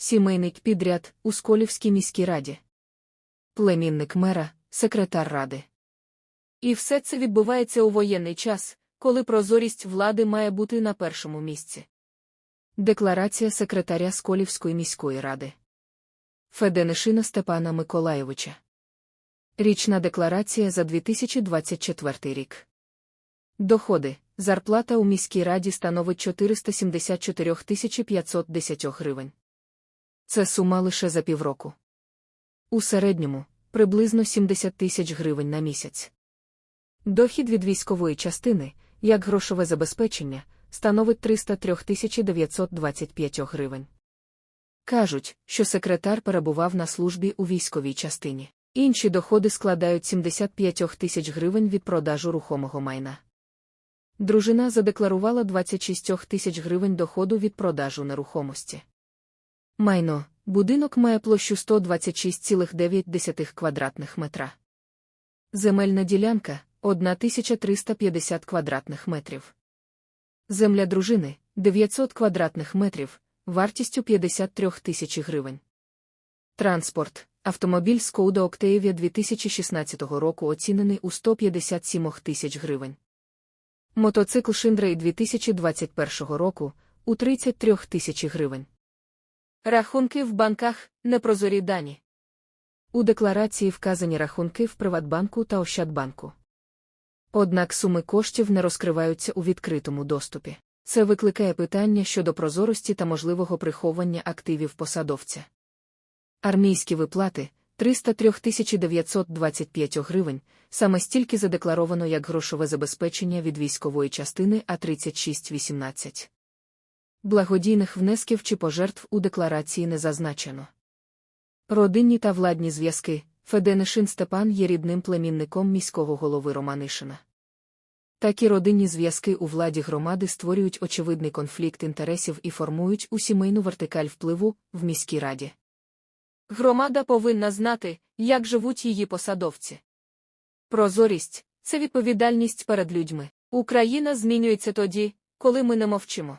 сімейник підряд у Сколівській міській раді. Племінник мера, секретар ради. І все це відбувається у воєнний час, коли прозорість влади має бути на першому місці. Декларація секретаря Сколівської міської ради. Феденишина Степана Миколайовича. Річна декларація за 2024 рік. Доходи. Зарплата у міській раді становить 474 510 гривень. Це сума лише за півроку. У середньому приблизно 70 тисяч гривень на місяць. Дохід від військової частини, як грошове забезпечення, становить 303 925 гривень. Кажуть, що секретар перебував на службі у військовій частині. Інші доходи складають 75 тисяч гривень від продажу рухомого майна. Дружина задекларувала 26 тисяч гривень доходу від продажу нерухомості. Майно. Будинок має площу 126,9 квадратних метра. Земельна ділянка 1350 квадратних метрів. Земля дружини 900 квадратних метрів, вартістю 53 тисячі гривень. Транспорт. Автомобіль Skoda Octavia 2016 року оцінений у 157 тисяч гривень. Мотоцикл Шиндрей 2021 року у 33 тисячі гривень. Рахунки в банках непрозорі дані. У декларації вказані рахунки в Приватбанку та Ощадбанку. Однак суми коштів не розкриваються у відкритому доступі. Це викликає питання щодо прозорості та можливого приховання активів посадовця. Армійські виплати 303 925 гривень, саме стільки задекларовано як грошове забезпечення від військової частини А3618. Благодійних внесків чи пожертв у декларації не зазначено. Родинні та владні зв'язки Феденишин Степан є рідним племінником міського голови Романишина. Такі родинні зв'язки у владі громади створюють очевидний конфлікт інтересів і формують у сімейну вертикаль впливу в міській раді. Громада повинна знати, як живуть її посадовці. Прозорість це відповідальність перед людьми. Україна змінюється тоді, коли ми не мовчимо.